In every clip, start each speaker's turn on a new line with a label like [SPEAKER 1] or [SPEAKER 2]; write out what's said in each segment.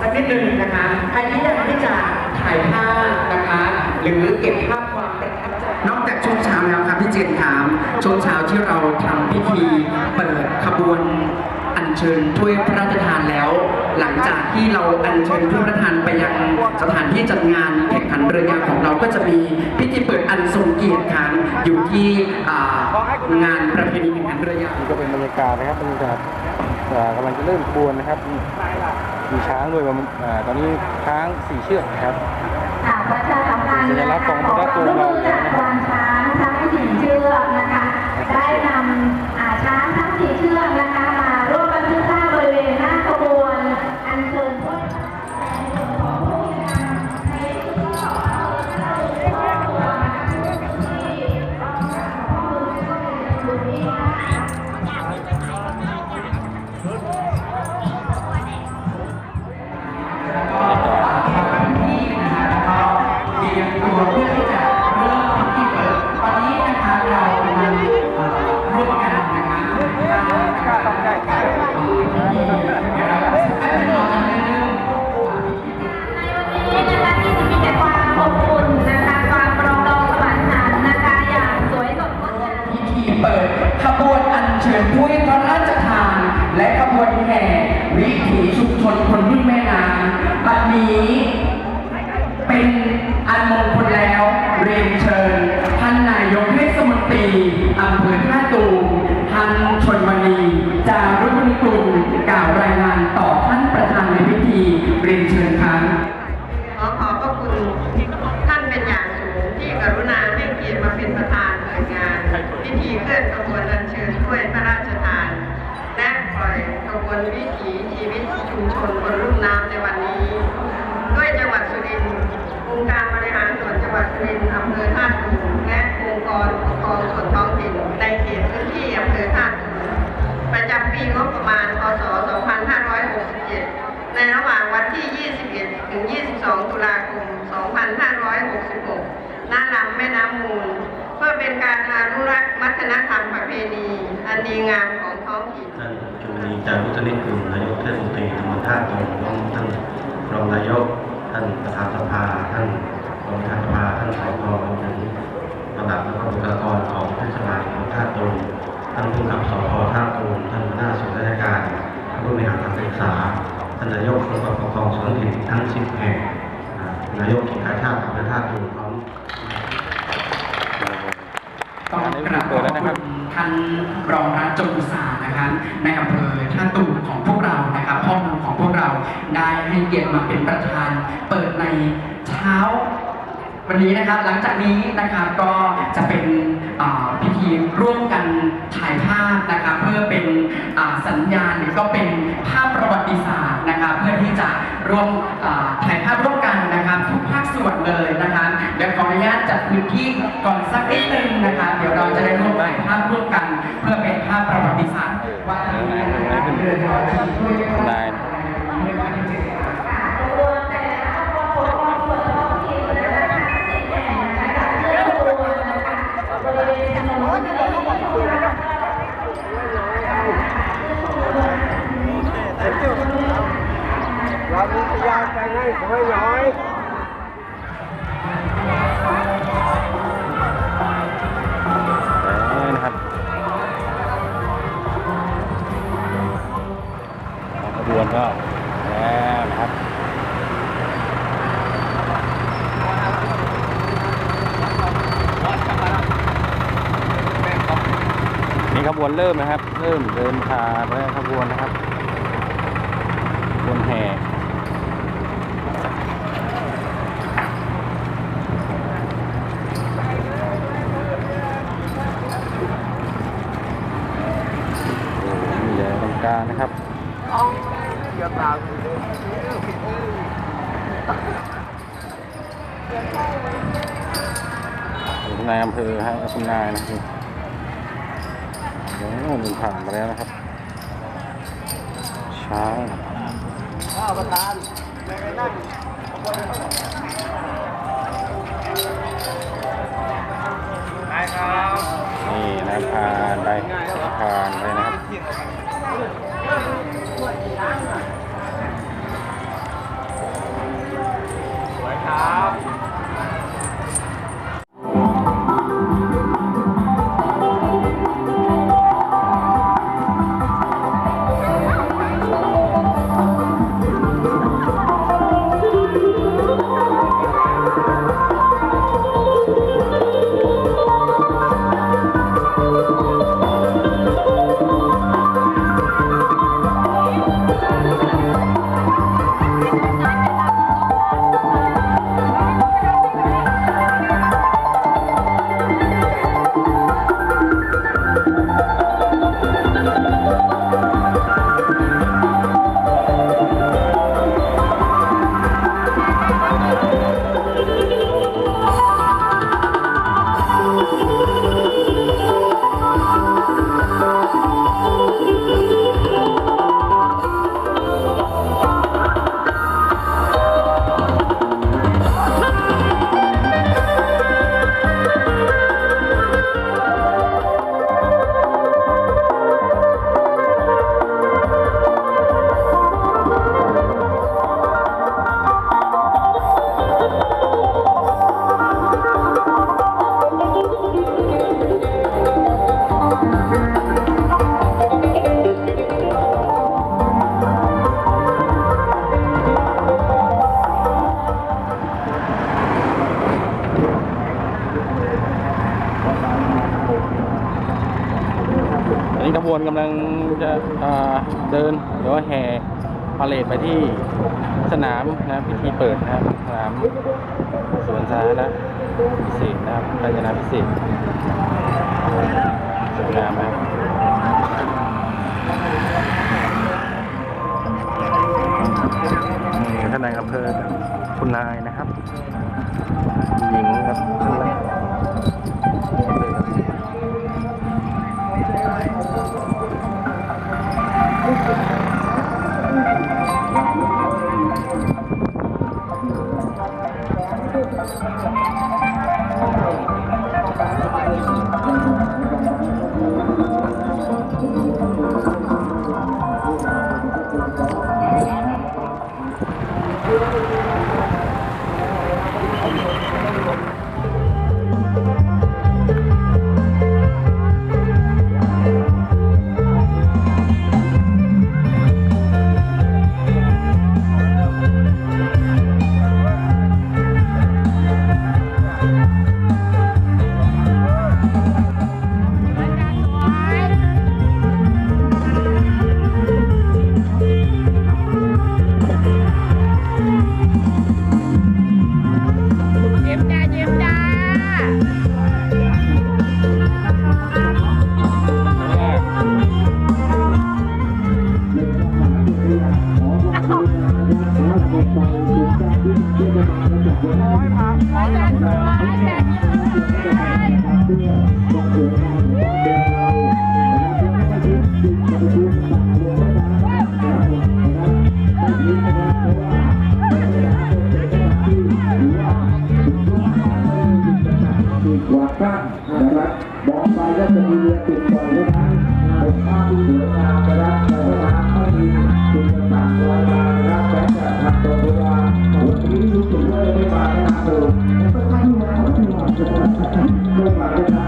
[SPEAKER 1] สักนิดหนึ่งนะคะใครที่อยากที่จะถ่ายภาพนะคะ หรือเก็บภาพความประทับใจนอกจากช่วงเช้าแล้วครับพี่เจนถามช่วงเช้าที่เราทำพิธีเปิดขบวนอัญเชิญถ้วยพระราชทานแล้ว หลังจากที่เราอัญเชิญถ้วยพระราชทานไปยังสถานที่จัดงานแข่งขันเรือยาวของเราก็จะมีพิธีเปิดอันทรงเกียรติครับอยู่ที่อ่างานประเพณีแข่งขันเรือยาว
[SPEAKER 2] นี่ก็เป็นบรรยากาศนะครับบรรยากาศอ่ากำลังจะเริ่มขบวนนะครับ มีมีช้างด้วยประมาณอ่าตอนนี้ช้างสี่เชือกนะครับ
[SPEAKER 3] ค่ะประชาสัมพันธ์
[SPEAKER 2] สัญ
[SPEAKER 3] นะ
[SPEAKER 2] ลักษณ์ข
[SPEAKER 3] คะ
[SPEAKER 2] อง
[SPEAKER 3] ขอ
[SPEAKER 2] พระ
[SPEAKER 3] ค
[SPEAKER 2] ตัว
[SPEAKER 3] วามร่วม
[SPEAKER 2] เรา
[SPEAKER 3] มือจากควานช้างทั้งสี่เชือกนะคะ อนุรัก
[SPEAKER 4] ษ์วัฒนธรรมประเพณี อันดีงามของท้องถิ่น
[SPEAKER 5] ท่านจุลีจารุธนิกุลนายกเทศมนตรีตำบลท่าตูมรวมท่านรองนายก ท่านประธานสภา ท่านรองประธานสภาท่านสกรวมถึงระดับและบุคลากรของเทศบาลตำบลท่าตูมท่านผู้กำกับสพท่าตูมท่านหัวหน้าส่วนราชการท่านผู้บริหารการศึกษาท่านนายกองค์กรปกครองส่วนท้องถิ่นทั้ง10แห่งนายกกิจการชาติอำเภอท่าตูมพร้อม
[SPEAKER 1] กราบขอบคุณท่านรองรัฐจงอุตสาหนะครับในอำเภอท่าตูมของพวกเรานะครับพ่อเมืองของพวกเราได้ให้เกียรติมาเป็นประธาน เปิดในเช้าวันนี้นะครับหลังจากนี้นะครับก็จะเป็นพิธีร่วมกันถ่ายภาพนะครับเพื่อเป็นสัญญาณหรือก็เป็นภาพประวัติศาสตร์นะครับเพื่อที่จะร่วมถ่ายภาพร่วมกันนะครับทุกภาคส่วนเลยนะครับ จัดพื้นที่ก่อนสักนิดนึงนะคะ เดี๋ยวเราจะได้ร่วมถ่ายภาพร่วมกัน เพื่อเป็นภาพประวัติศาสตร์ว่าจะมีนะครับเรือยอชีช่วยกัน
[SPEAKER 3] แล้วนะครั
[SPEAKER 2] บนี่ขบวนเริ่มนะครับ เริ่มเดินทางไปแล้วขบวนนะครับขบวนแห่โอ้โหมีใหญ่ตรงกลางนะครับ คุณนายอำเภอฮะคุณนายนะครับโอ้โหมันผ่านมาแล้วนะครับ ช้างนี่นะผ่านไปผ่านไปนะครับ สวยครับ กำลังจะเดินหรือว่าแห่พาเลทไปที่สนามนะพิธีเปิดนะครับสนามสวนสาธารณะพิเศษนะครับกาญจนาพิเศษสวยงามนะครับท่านนายอำเภอคุณนายนะครับหญิงครับท่านนาย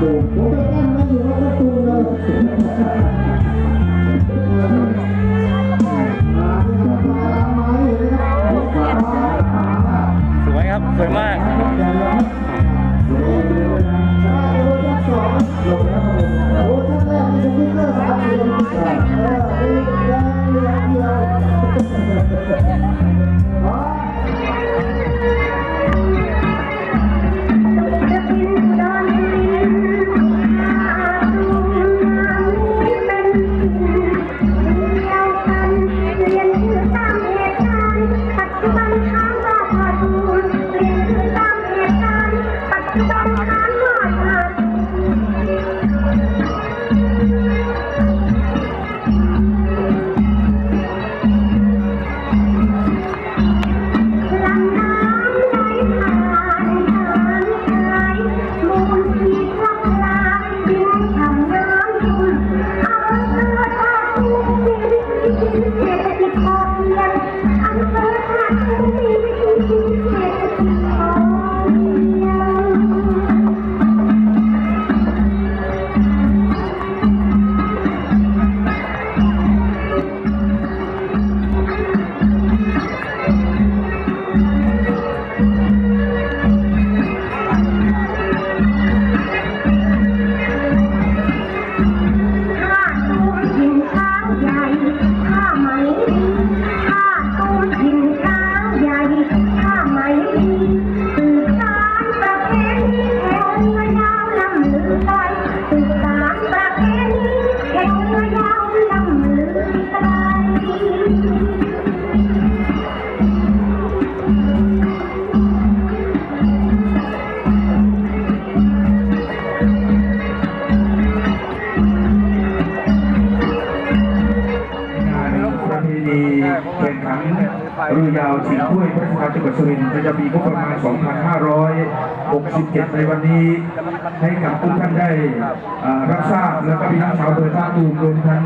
[SPEAKER 2] ส
[SPEAKER 3] จังหวัดสุริน
[SPEAKER 6] ทร์ประจำปีงบประมาณ 2567 ในวันนี้ ให้กับทุกท่านได้รับทราบ แล้วก็พี่น้องชาวอำเภอท่าตูมรวมทั้ง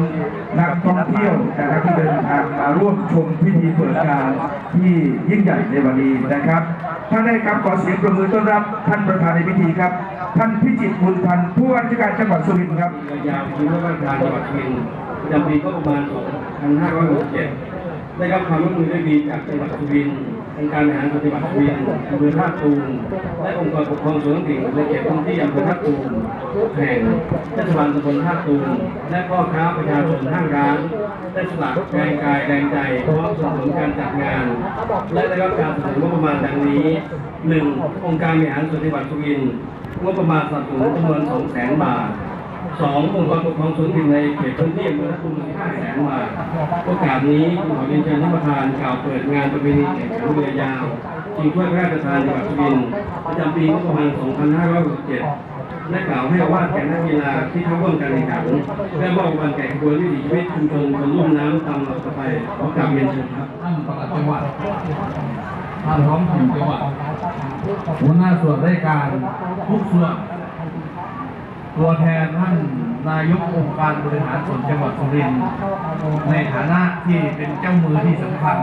[SPEAKER 6] นักท่องเที่ยวนะครับที่เดินทางมาร่วมชมพิธีเปิดงานที่ยิ่งใหญ่ในวันนี้นะครับท่านได้ครับขอเสียงประมือต้อนรับท่านประธานในพิธีครับ ท่านพิจิตรบุญพันธ์ผู้ว่าราชการจังหวัดสุรินทร์ครับ
[SPEAKER 7] ยาวคือว่าราชการจังหวัดสุรินทร์ประจำปีก็ประมาณ2567 ได้รับความร่วมมือได้ดีจากจังหวัดสุรินทร์องค์การบริหารส่วนจังหวัดสุรินทร์อำเภอท่าตูมและองค์กรปกครองส่วนท้องถิ่นในเขตพื้นที่อำเภอท่าตูมทุกแห่งเทศบาลตำบลท่าตูมและพ่อค้าประชาชนห้างร้านได้สละแรงกายแรงใจพร้อมสนับสนุนการจัดงาน และได้รับการสนับสนุนงบประมาณดังนี้หนึ่งองค์การบริหารส่วนจังหวัดสุรินทร์งบประมาณสนับสนุนจำนวนสองแสนบาท สององค์กรปกครองส่วนท้องถิ่นในเขตพื้นที่อำเภอท่าตูมห้าแสนบาทโอกาสนี้ขอเรียนเชิญท่านประธานกล่าวเปิดงานประเพณีแข่งขันเรือยาวชิงถ้วยพระราชทานจังหวัดสุรินทร์ประจำปีงบประมาณ 2567และกล่าวให้อาวาแก่นักกีฬาที่เข้าร่วมการแข่งขันและมอบรางวัลแก่ขบวนวิถีชีวิตชุมชนคนรุ่มน้ำตามหลักต่อไปขอกราบเรียนเชิญครับ
[SPEAKER 8] ท่านประหลัดจังหวัดท่านท้องถิ่นจังหวัดหัวหน้าส่วนราชการทุกส่วน ตัวแทนท่านนายกองค์การบริหารส่วนจังหวัดสุรินทร์ในฐานะที่เป็นเจ้ามือที่สำคัญ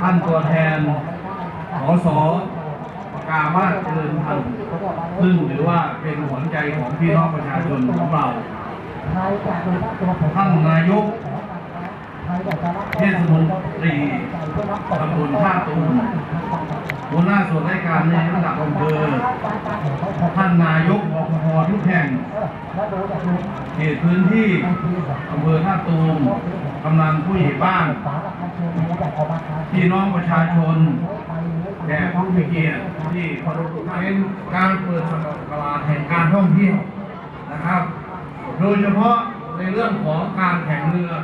[SPEAKER 8] ท่านตัวแทนสสประกามาเจริญพันธ์ซึ่งถือว่าเป็นหัวใจของพี่น้องประชาชนของเรา ท่านนายกเทศมนตรีตำบลท่าตูม หัวหน้าส่วนราชการในระดับอำเภอท่านนายกอพพทุกแห่งเขตพื้นที่อำเภอท่าตูมกำนันผู้ใหญ่บ้าน พี่น้องประชาชนแด่ผู้มีเกียรติที่เคารพทุกท่านเป็นการเปิดสัปดาห์แห่งการท่องเที่ยวนะครับ โดยเฉพาะ ในเรื่องของการแข่งเรือ
[SPEAKER 2] ข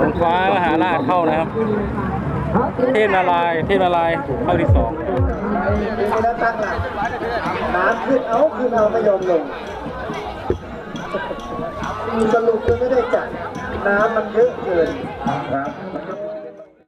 [SPEAKER 2] องฟ้ามหาราชเข้านะครับ เทพนารายณ์เทพนารายณ์เข้าที่สอง
[SPEAKER 9] ไม่ได้ตั้งหลักน้ำขึ้นเอาขึ้นเอาไม่ยอมลงสรุปคือไม่ได้จัดน้ำมันเยอะเกินครับ